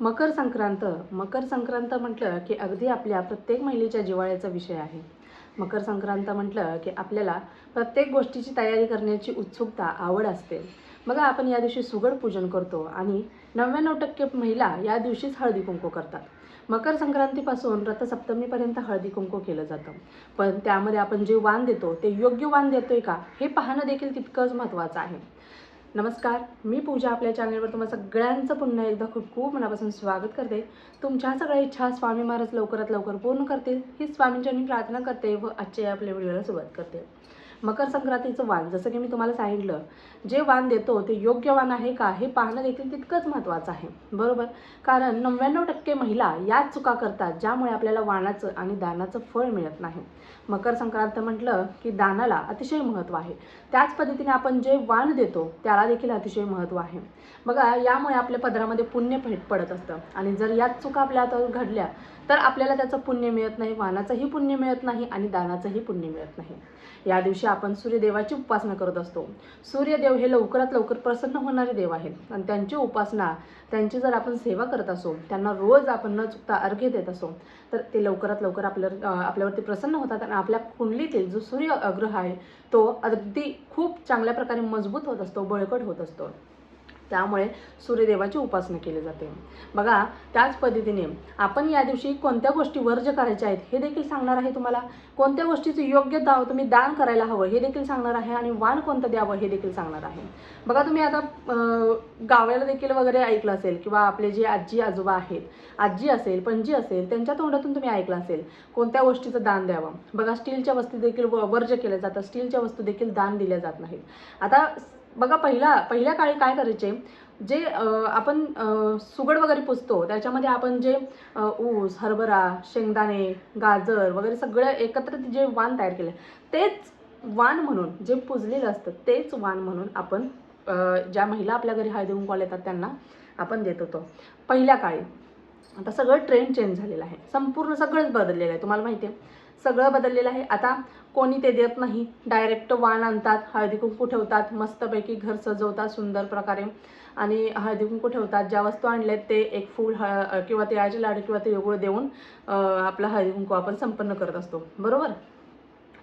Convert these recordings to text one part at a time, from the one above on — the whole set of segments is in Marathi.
मकर संक्रांत. मकर संक्रांत म्हटलं की अगदी आपल्या प्रत्येक महिलेच्या जिवाळ्याचा विषय आहे. मकर संक्रांत म्हटलं की आपल्याला प्रत्येक गोष्टीची तयारी करण्याची उत्सुकता आवड असते. बघा आपण या दिवशी सुगड पूजन करतो आणि नव्याण्णव टक्के महिला या दिवशीच हळदी कुंकू करतात. मकर संक्रांतीपासून रथसप्तमीपर्यंत हळदी कुंकू केलं जातं. पण त्यामध्ये आपण जे वाण देतो ते योग्य वाण देतोय का हे पाहणं देखील तितकंच महत्त्वाचं आहे. नमस्कार मी पूजा आपल्या चॅनलवर तुम्हाला सगळ्यांचं पुन्हा एकदा खूप खूप मनापासून स्वागत करते. तुमच्या सगळ्या इच्छा स्वामी महाराज लवकरात लवकर पूर्ण करतील. ही स्वामींच्या मी प्रार्थना करते व आजच्या आपल्या व्हिडिओला सुरुवात करते. मकर संक्रांतीचं वाण जसं की मी तुम्हाला सांगितलं जे वाण देतो ते योग्य वाण आहे का हे पाहणं देखील तितकंच महत्त्वाचं आहे. बरोबर? कारण नव्याण्णव टक्के महिला याच चुका करतात ज्यामुळे आपल्याला वाणाचं आणि दानाचं फळ मिळत नाही. मकर संक्रांत म्हटलं की दानाला अतिशय महत्त्व आहे. त्याच पद्धतीने आपण जे वाण देतो त्याला देखील अतिशय महत्त्व आहे. बघा यामुळे आपल्या पदरामध्ये पुण्य भेट पडत असतं. आणि जर याच चुका आपल्या हातावर घडल्या तर आपल्याला त्याचं पुण्य मिळत नाही वाणाचंही पुण्य मिळत नाही आणि दानाचंही पुण्य मिळत नाही. या दिवशी आपण सूर्यदेवाची उपासना करत असतो. सूर्यदेव हे लवकरात लवकर प्रसन्न होणारे देव आहेत. आणि त्यांची उपासना त्यांची जर आपण सेवा करत असो त्यांना रोज आपण न चुकता अर्घ्य देत असो तर ते लवकरात लवकर आपल्या आपल्यावरती प्रसन्न होतात आणि आपल्या कुंडलीतील जो सूर्य ग्रह आहे तो अगदी खूप चांगल्या प्रकारे मजबूत होत असतो बळकट होत असतो. त्यामुळे सूर्यदेवाची उपासना केली जाते. बघा त्याच पद्धतीने आपण या दिवशी कोणत्या गोष्टी वर्ज करायच्या आहेत हे देखील सांगणार आहे तुम्हाला. कोणत्या गोष्टीचं योग्य दाव तुम्ही दान करायला हवं हे देखील सांगणार आहे आणि वाण कोणतं द्यावं हे देखील सांगणार आहे. बघा तुम्ही आता गावाला देखील वगैरे ऐकलं असेल किंवा आपले जे आजी आजोबा आहेत आजी असेल पणजी असेल त्यांच्या तोंडातून तुम्ही ऐकलं असेल कोणत्या गोष्टीचं दान द्यावं. बघा स्टीलच्या वस्तू देखील व- वर्ज केल्या जातात स्टीलच्या वस्तू देखील दान दिल्या जात नाहीत. आता बघा पहिला पहिल्या काळी काय करायचे? जे आपण सुगड वगैरे पुसतो त्याच्यामध्ये आपण जे ऊस हरभरा शेंगदाणे गाजर वगैरे सगळं एकत्र जे वाण तयार केलं तेच वाण म्हणून जे पुजलेलं असतं तेच वाण म्हणून आपण ज्या महिला आपल्या घरी हळदी कुंकवाला येतात त्यांना आपण देत होतो. पहिल्या काळी आता सगळं ट्रेंड चेंज झालेलं आहे. संपूर्ण सगळंच बदललेलं आहे तुम्हाला माहिती आहे. सगळं बदललेलं आहे. आता कोणी ते देत नाही. डायरेक्ट वाण आणतात हळदी कुंकू ठेवतात मस्तपैकी घर सजवतात सुंदर प्रकारे. आणि हळदी कुंकू ठेवतात. ज्या वस्तू आणल्यात ते एक फूल हळ किंवा तिळाचे लाडू किंवा तिळगुळ देऊन आपला हळदीकुंकू हळदी कुंकू आपण संपन्न करत असतो. बरोबर?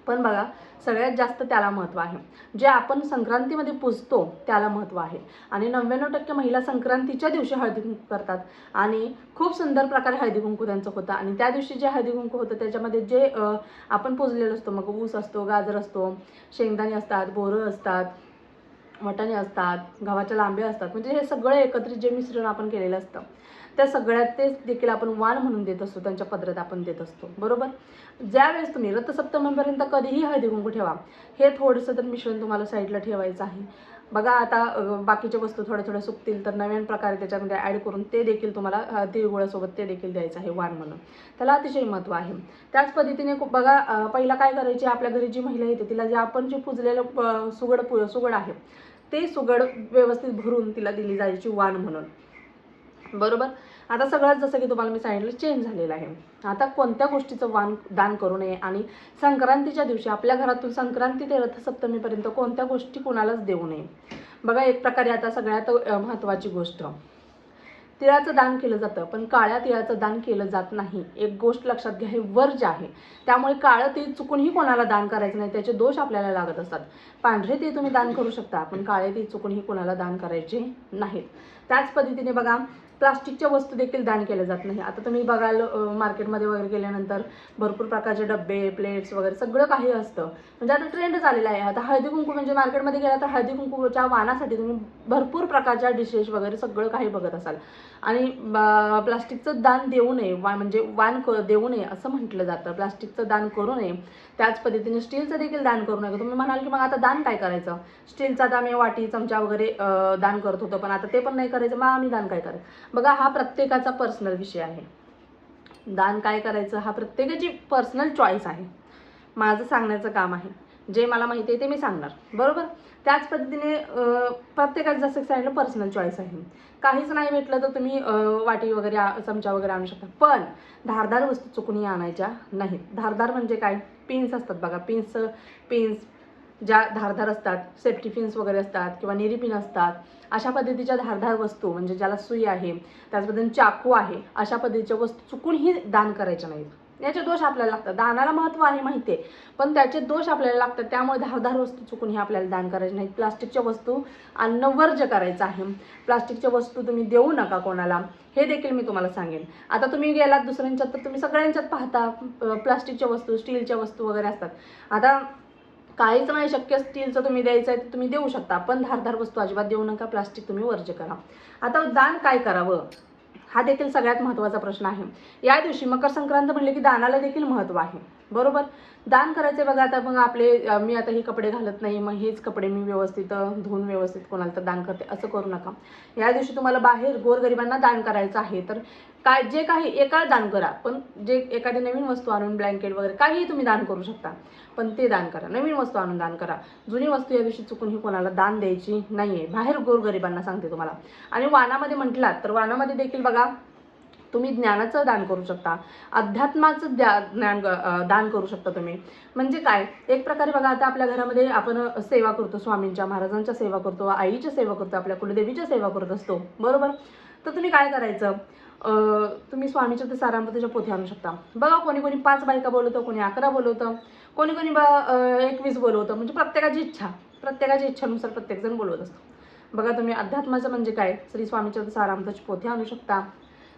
पण बघा सगळ्यात जास्त त्याला महत्त्व आहे. जे आपण संक्रांतीमध्ये पुजतो त्याला महत्त्व आहे. आणि नव्याण्णव टक्के महिला संक्रांतीच्या दिवशी हळदी कुंकू करतात. आणि खूप सुंदर प्रकारे हळदी कुंकू त्यांचं होतं. आणि त्या दिवशी जे हळदी कुंकू होतं त्याच्यामध्ये जे आपण पुजलेलं असतो. मग ऊस असतो गाजर असतो शेंगदाणे असतात बोरं असतात वटाणे असतात गव्हाच्या लांब्या असतात म्हणजे हे सगळं एकत्रित जे मिश्रण आपण केलेलं असतं त्या सगळ्यात तेच देखील आपण वाण म्हणून देत असतो त्यांच्या पदरात आपण देत असतो. बरोबर? ज्यावेळेस तुम्ही रथसप्तमीपर्यंत कधीही हळदी कुंकू ठेवा हे थोडंसं तर मिश्रण तुम्हाला साईडला ठेवायचं आहे. बघा आता बाकीच्या वस्तू थोड्या थोड्या सुकतील तर नवीन प्रकारे त्याच्यामध्ये ॲड करून ते देखील तुम्हाला तिळगुळासोबत ते देखील द्यायचं आहे वाण म्हणून. त्याला अतिशय महत्त्व आहे. त्याच पद्धतीने बघा पहिला काय करायची आपल्या घरी जी महिला येते तिला जे आपण जे पुजलेलं सुगड पु सुगड आहे ते सुगड व्यवस्थित भरून तिला दिली जायची वाण म्हणून. बरोबर? आता सगळंच जसं की तुम्हाला मी सांगितलं चेंज झालेलं आहे. आता कोणत्या गोष्टीचं वान दान करू नये आणि संक्रांतीच्या दिवशी आपल्या घरातून संक्रांती ते रथसप्तमीपर्यंत कोणत्या गोष्टी कोणालाच देऊ नये. बघा एक प्रकारे आता सगळ्यात महत्त्वाची गोष्ट. तिळाचं दान केलं जातं पण काळ्या तिळाचं दान केलं जात नाही. एक गोष्ट लक्षात घ्या हे वर्ज आहे त्यामुळे काळं तीळ चुकूनही कोणाला दान करायचं नाही त्याचे दोष आपल्याला लागत असतात. पांढरे तीळ तुम्ही दान करू शकता पण काळे तीळ चुकूनही कोणाला दान करायचे नाहीत. त्याच पद्धतीने बघा प्लास्टिकच्या वस्तू देखील दान केल्या जात नाही. आता तुम्ही बघाल मार्केटमध्ये वगैरे गेल्यानंतर भरपूर प्रकारचे डब्बे प्लेट्स वगैरे सगळं काही असतं. म्हणजे आता ट्रेंड झालेला आहे. आता हळदी कुंकू म्हणजे मार्केटमध्ये गेला तर हळदी कुंकूच्या वाणासाठी तुम्ही भरपूर प्रकारच्या डिशेस वगैरे सगळं काही बघत असाल. आणि प्लास्टिकचं दान देऊ नये वा म्हणजे वाण क देऊ नये असं म्हटलं जातं. प्लास्टिकचं दान करू नये. त्याच पद्धतीने स्टीलचं देखील दान करू नये तुम्ही म्हणाल की मग आता दान काय करायचं? स्टीलचा आता आम्ही वाटी चमचा वगैरे दान करत होतो पण आता ते पण नाही करायचं. मग आम्ही दान काय करायचं बघा हा प्रत्येकाचा पर्सनल विषय आहे. दान काय करायचं? हा प्रत्येकाची पर्सनल चॉईस आहे. माझं सांगण्याचं काम आहे. जे मला माहिती आहे ते मी सांगणार. बरोबर? त्याच पद्धतीने प्रत्येकाचं जसं सांगितलं पर्सनल चॉईस आहे. काहीच नाही भेटलं तर तुम्ही वाटी वगैरे चमचा वगैरे आणू शकता. पण धारदार वस्तू चुकूनही आणायच्या नाहीत. धारदार म्हणजे काय? पिन्स असतात बघा. पिन्स पिन्स ज्या धारधार असतात सेफ्टी पिन्स वगैरे असतात किंवा निरी पिन असतात अशा पद्धतीच्या धारधार वस्तू म्हणजे ज्याला सुई आहे त्याचबद्दल चाकू आहे अशा पद्धतीच्या वस्तू चुकूनही दान करायच्या नाहीत. याचे दोष आपल्याला लागतात. दानाला महत्त्व आहे माहिती आहे. पण त्याचे दोष आपल्याला लागतात त्यामुळे धारधार वस्तू चुकून हे आपल्याला दान करायचे नाहीत. प्लास्टिकच्या वस्तू अन्न वर्ज करायचं आहे. प्लास्टिकच्या वस्तू तुम्ही देऊ नका कोणाला. हे देखील मी तुम्हाला सांगेन. आता तुम्ही गेलात दुसऱ्यांच्यात तर तुम्ही सगळ्यांच्यात पाहता प्लास्टिकच्या वस्तू स्टीलच्या वस्तू वगैरे असतात. आता काहीच नाही शक्य स्टीलचं तुम्ही द्यायचं आहे तर तुम्ही देऊ शकता. पण धारधार वस्तू अजिबात देऊ नका प्लास्टिक तुम्ही वर्ज्य करा. आता दान काय करावं? हा देखील सगळ्यात महत्त्वाचा प्रश्न आहे. या दिवशी मकर संक्रांत म्हणले की दानाला देखील महत्त्व आहे. बरोबर? दान करायचे बघा आता मग आपले मी आता हे कपडे घालत नाही मग हेच कपडे मी व्यवस्थित धुवून व्यवस्थित कोणाला तर दान करते असं करू नका. या दिवशी तुम्हाला बाहेर गोरगरिबांना दान करायचं आहे तर काय जे काही एका दान करा पण जे एखादी नवीन वस्तू आणून ब्लँकेट वगैरे काहीही तुम्ही दान करू शकता पण ते दान करा. नवीन वस्तू आणून दान करा. जुनी वस्तू या दिवशी चुकून ही कोणाला दान द्यायची नाही आहे बाहेर गोरगरिबांना सांगते तुम्हाला. आणि वानामध्ये म्हटलात तर वानामध्ये देखील बघा तुम्ही ज्ञानाचं दान करू शकता. अध्यात्माचं द्या ज्ञान दान करू शकता तुम्ही. म्हणजे काय? एक प्रकारे बघा आता आपल्या घरामध्ये आपण सेवा करतो स्वामींच्या महाराजांच्या सेवा करतो आईच्या सेवा करतो आपल्या कुलदेवीच्या सेवा करत असतो. बरोबर? तर तुम्ही काय करायचं? तुम्ही स्वामीच्या ते सारामृतीच्या पोथी आणू शकता. बघा कोणी कोणी पाच बायका बोलवतं कोणी अकरा बोलवतं कोणी कोणी ब एकवीस बोलवतं. म्हणजे प्रत्येकाची इच्छा प्रत्येकाच्या इच्छेनुसार प्रत्येकजण बोलवत असतो. बघा तुम्ही अध्यात्माचं म्हणजे काय? श्री स्वामीच्या सारामृताची पोथी आणू शकता.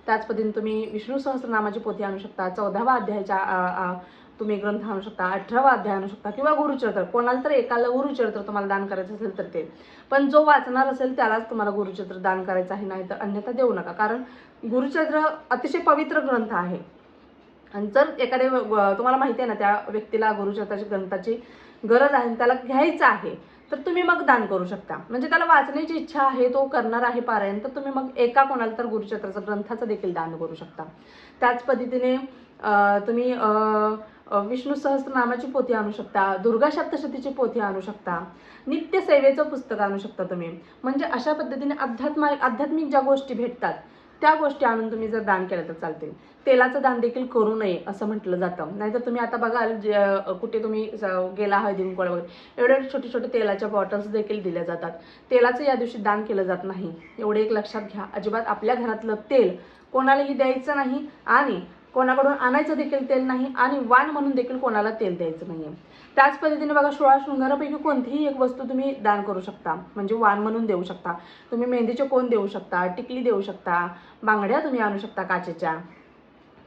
त्याच पद्धतीने तुम्ही विष्णू सहस्रनामाची पोथी आणू शकता चौदावा अध्यायाच्या तुम्ही ग्रंथ आणू शकता अठरावा अध्याय आणू शकता किंवा गुरुचरित्र. कोणाला तर एकाला गुरुचरित्र तुम्हाला दान करायचं असेल तर ते. पण जो वाचणार असेल त्यालाच तुम्हाला गुरुचरित्र दान करायचं आहे नाही तर अन्यथा देऊ नका. कारण गुरुचरित्र अतिशय पवित्र ग्रंथ आहे. आणि जर एखाद्या व- तुम्हाला माहिती आहे ना त्या व्यक्तीला गुरुचरित्राची ग्रंथाची गरज आहे आणि त्याला घ्यायचं आहे तर तुम्ही मग दान करू शकता. म्हणजे त्याला वाचण्याची इच्छा आहे तो करणार आहे पारायण तर तुम्ही मग एका कोणाला तर गुरुचरित्राचं ग्रंथाचं देखील दान करू शकता. त्याच पद्धतीने तुम्ही विष्णू सहस्त्रनामाची पोथी आणू शकता दुर्गा सप्तशतीची पोथी आणू शकता नित्य सेवेचं पुस्तक आणू शकता तुम्ही. म्हणजे अशा पद्धतीने अध्यात्म आध्यात्मिक ज्या गोष्टी भेटतात त्या गोष्टी आणून तुम्ही जर दान केलं तर चालतील तेलाचं दान देखील करू नये असं म्हटलं जातं. नाहीतर तुम्ही आता बघाल जे कुठे तुम्ही गेला हळदी कुंकळ वगैरे एवढे छोटे छोटे तेलाच्या बॉटल्स देखील दिल्या जातात. तेलाचं या दिवशी दान केलं जात नाही. एवढे एक लक्षात घ्या. अजिबात आपल्या घरातलं तेल कोणालाही द्यायचं नाही आणि कोणाकडून आणायचं देखील तेल नाही आणि वाण म्हणून देखील कोणाला तेल द्यायचं नाही त्याच पद्धतीने बघा सोळा शृंगारापैकी कोणतीही एक वस्तू तुम्ही दान करू शकता. म्हणजे वाण म्हणून देऊ शकता. तुम्ही मेहंदीचे कोण देऊ शकता टिकली देऊ शकता बांगड्या तुम्ही आणू शकता काचेच्या.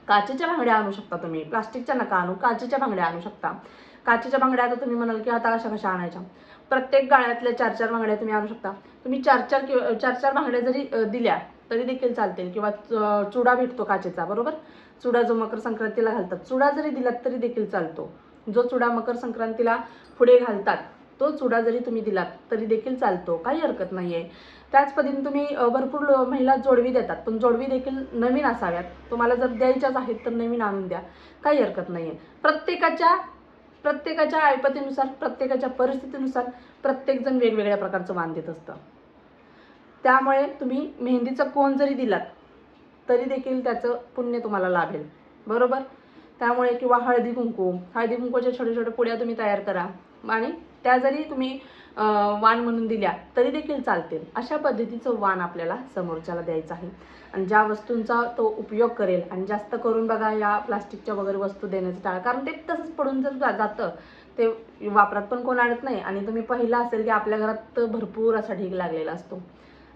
काचेच्या बांगड्या आणू शकता तुम्ही. प्लास्टिकच्या नका आणू काचेच्या बांगड्या आणू शकता. काचेच्या बांगड्या आता तुम्ही म्हणाल की आता अशा कशा आणायच्या? प्रत्येक गाळ्यातल्या चार चार बांगड्या तुम्ही आणू शकता. तुम्ही चार चार किंवा चार चार बांगड्या जरी दिल्या तरी देखील चालतील. किंवा च- चुडा भेटतो काचेचा बरोबर? चुडा जो मकर संक्रांतीला घालतात. चुडा जरी दिलात तरी देखील चालतो. जो चुडा मकर संक्रांतीला पुढे घालतात तो चुडा जरी तुम्ही दिलात तरी देखील चालतो. काही हरकत नाही आहे त्याच पद्धतीने तुम्ही भरपूर महिला जोडवी देतात. पण जोडवी देखील नवीन असाव्यात. तुम्हाला जर द्यायच्याच आहेत तर नवीन आणून द्या. काही हरकत नाही आहे प्रत्येकाच्या प्रत्येकाच्या ऐपतीनुसार प्रत्येकाच्या परिस्थितीनुसार प्रत्येकजण वेगवेगळ्या प्रकारचं वाण देत असतं. त्यामुळे तुम्ही मेहंदीचं कोण जरी दिलात तरी देखील त्याचं पुण्य तुम्हाला लाभेल. बरोबर? त्यामुळे किंवा हळदी कुंकू. हळदी कुंकूच्या छोट्या छोट्या पुड्या तुम्ही तयार करा. आणि त्या जरी तुम्ही वाण म्हणून दिल्या तरी देखील चालतील. अशा पद्धतीचं वाण आपल्याला समोरच्याला द्यायचं आहे. आणि ज्या वस्तूंचा तो उपयोग करेल आणि जास्त करून बघा या प्लास्टिकच्या वगैरे वस्तू देण्याचं टाळा. कारण ते तसंच पडून जर जातं ते वापरात पण कोण आणत नाही. आणि तुम्ही पाहिलं असेल की आपल्या घरात भरपूर असा ढीग लागलेला असतो.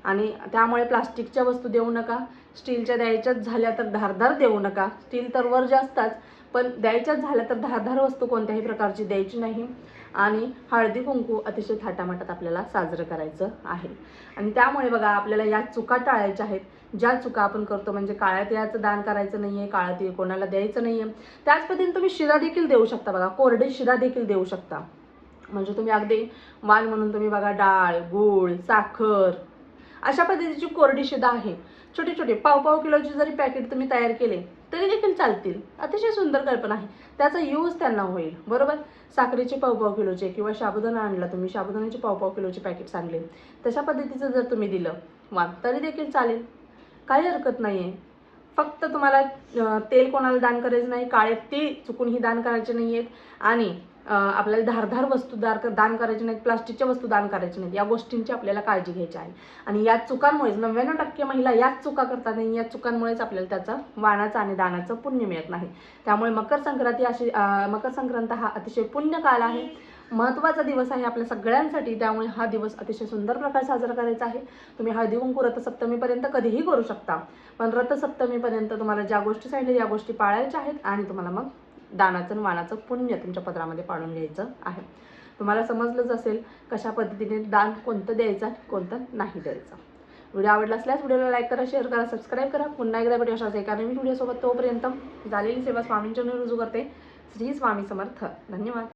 आणि त्यामुळे प्लास्टिकच्या वस्तू देऊ नका. स्टीलच्या द्यायच्याच झाल्या तर धारधार देऊ नका. स्टील तर वर जास्तच पण द्यायच्याच झाल्या तर धारधार वस्तू कोणत्याही प्रकारची द्यायची नाही. आणि हळदी कुंकू अतिशय थाटामाटात आपल्याला साजरं करायचं आहे. आणि त्यामुळे बघा आपल्याला या चुका टाळायच्या आहेत. ज्या चुका आपण करतो म्हणजे काळ्या तिळाचं दान करायचं नाही आहे काळ्या तिळ कोणाला द्यायचं नाही आहे त्याच पद्धतीने तुम्ही शिरा देखील देऊ शकता बघा. कोरडे शिरा देखील देऊ शकता. म्हणजे तुम्ही अगदी वाण म्हणून तुम्ही बघा डाळ गूळ साखर अशा पद्धतीची कोरडी शिदा आहे. छोटे छोटे पाव पाव किलोचे जरी पॅकेट तुम्ही तयार केले तरी देखील चालतील. अतिशय सुंदर कल्पना आहे. त्याचा यूज त्यांना होईल. बरोबर? साखरेचे पाव पाव किलोचे किंवा साबुदाणा आणला तुम्ही साबुदाण्याचे पाव पाव किलोचे पॅकेट आणले तशा पद्धतीचं जर तुम्ही दिलं वा तरी देखील चालेल. काही हरकत नाही आहे फक्त तुम्हाला तेल कोणाला दान करायचं नाही. काळे तीळ चुकूनही दान करायचे नाही आहेत आणि आपल्याला धारधार वस्तू दार दान करायचे नाहीत प्लास्टिकच्या वस्तू दान करायचे नाहीत. या गोष्टींची आपल्याला काळजी घ्यायची आहे. आणि या चुकांमुळेच नव्याण्णव टक्के महिला याच चुका करतात आणि या चुकांमुळेच आपल्याला त्याचं वाणाचं आणि दानाचं पुण्य मिळत नाही. त्यामुळे मकर संक्रांती अशी मकर संक्रांत हा अतिशय पुण्य काळ आहे. महत्त्वाचा दिवस आहे आपल्या सगळ्यांसाठी. त्यामुळे हा दिवस अतिशय सुंदर प्रकारे साजरा करायचा आहे. तुम्ही हळदी कुंकू रथसप्तमीपर्यंत कधीही करू शकता. पण रथसप्तमीपर्यंत तुम्हाला ज्या गोष्टी सांगितल्या या गोष्टी पाळायच्या आहेत आणि तुम्हाला मग दानाचं आणि वाणाचं पुण्य तुमच्या पत्रामध्ये पाडून घ्यायचं आहे. तुम्हाला समजलंच असेल कशा पद्धतीने दान कोणतं द्यायचं कोणतं नाही द्यायचं. व्हिडिओ आवडला असल्यास व्हिडिओला लाईक करा शेअर करा सबस्क्राईब करा. पुन्हा एकदा व्हिडिओ अशाच एका नवीन व्हिडिओसोबत. तोपर्यंत झालेली सेवा स्वामींच्या रुजू करते. श्री स्वामी समर्थ. धन्यवाद.